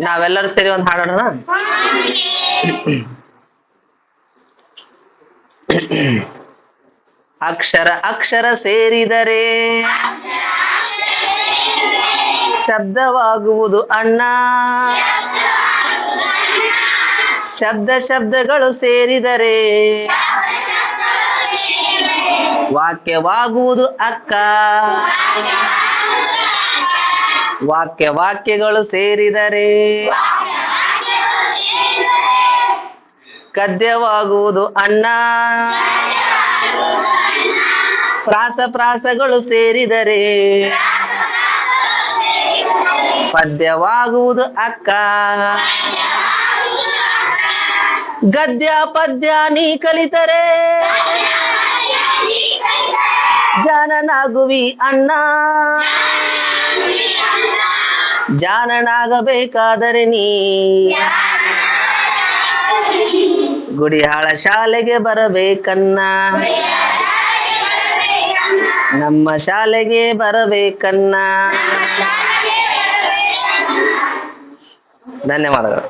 ನಾವೆಲ್ಲರೂ ಸೇರಿ ಒಂದು ಹಾಡೋಣ? ಅಕ್ಷರ ಅಕ್ಷರ ಸೇರಿದರೆ ಶಬ್ದವಾಗುವುದು ಅಣ್ಣ. ಶಬ್ದ ಶಬ್ದಗಳು ಸೇರಿದರೆ ವಾಕ್ಯವಾಗುವುದು ಅಕ್ಕ. ವಾಕ್ಯ ವಾಕ್ಯಗಳು ಸೇರಿದರೆ ಗದ್ಯವಾಗುವುದು ಅನ್ನ. ಪ್ರಾಸ ಪ್ರಾಸಗಳು ಸೇರಿದರೆ ಪದ್ಯವಾಗುವುದು ಅಕ್ಕ. ಗದ್ಯ ಪದ್ಯ ನೀ ಕಲಿತರೆ ಜನನಾಗುವಿ ಅಣ್ಣ. ಜಾನನಾಗಬೇಕಾದರೆ ನೀ ಗುಡಿಹಾಳ ಶಾಲೆಗೆ ಬರಬೇಕನ್ನ. ನಮ್ಮ ಶಾಲೆಗೆ ಬರಬೇಕನ್ನ. ಧನ್ಯವಾದಗಳು.